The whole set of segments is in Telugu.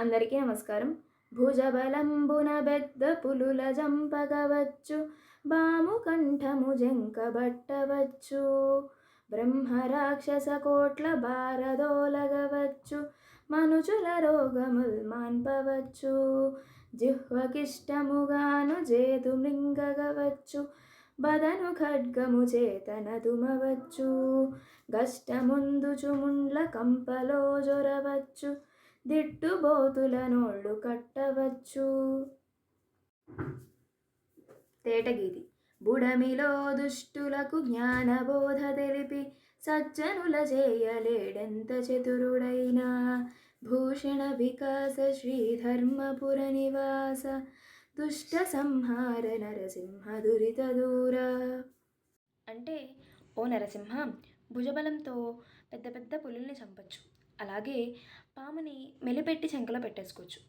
అందరికీ నమస్కారం. భుజబలంబున బెద్ద పులుల జంపగవచ్చు బాము కంఠము జంకబట్టవచ్చు బ్రహ్మరాక్షస కోట్ల బారదోలగవచ్చు మనుచుల రోగముల్ మాన్పవచ్చు జిహ్వకిష్టముగాను జేతు మృంగగవచ్చు బదను ఖడ్గము చేతన దుమవచ్చు గష్టముందుచుముండ్ల కంపలో జొరవచ్చు దిట్టుబోతుల నోళ్ళు కట్టవచ్చు. తేటగిరి బుడమిలో దుష్టులకు జ్ఞానబోధ తెలిపి సజ్జనుల చేయలేడెంత చతురుడైనా. భూషణ వికాస శ్రీధర్మపుర నివాస దుష్ట సంహార నరసింహ దురిత దూర. అంటే ఓ నరసింహ భుజబలంతో పెద్ద పెద్ద పులుల్ని చంపచ్చు. అలాగే పాముని మెలిపెట్టి చెంకలో పెట్టేసుకోవచ్చు.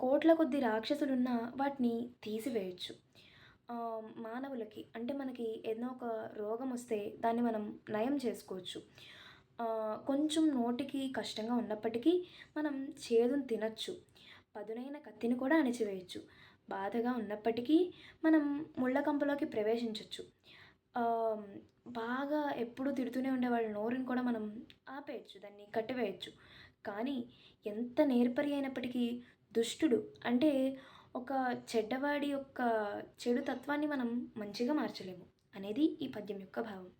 కోట్ల కొద్ది రాక్షసులున్నా వాటిని తీసివేయచ్చు. మానవులకి అంటే మనకి ఏదో ఒక రోగం వస్తే దాన్ని మనం నయం చేసుకోవచ్చు. కొంచెం నోటికి కష్టంగా ఉన్నప్పటికీ మనం చేదును తినచ్చు. పదునైన కత్తిని కూడా అణిచివేయచ్చు. బాధగా ఉన్నప్పటికీ మనం ముళ్ళ కంపలోకి ప్రవేశించవచ్చు బాగా ఎప్పుడు తిడుతూనే ఉండే వాళ్ళ నోరుని కూడా మనం ఆపేయచ్చు దాన్ని కట్టివేయచ్చు. కానీ ఎంత నేర్పరి అయినప్పటికీ దుష్టుడు అంటే ఒక చెడ్డవాడి యొక్క చెడు తత్వాన్ని మనం మంచిగా మార్చలేము అనేది ఈ పద్యం యొక్క భావం.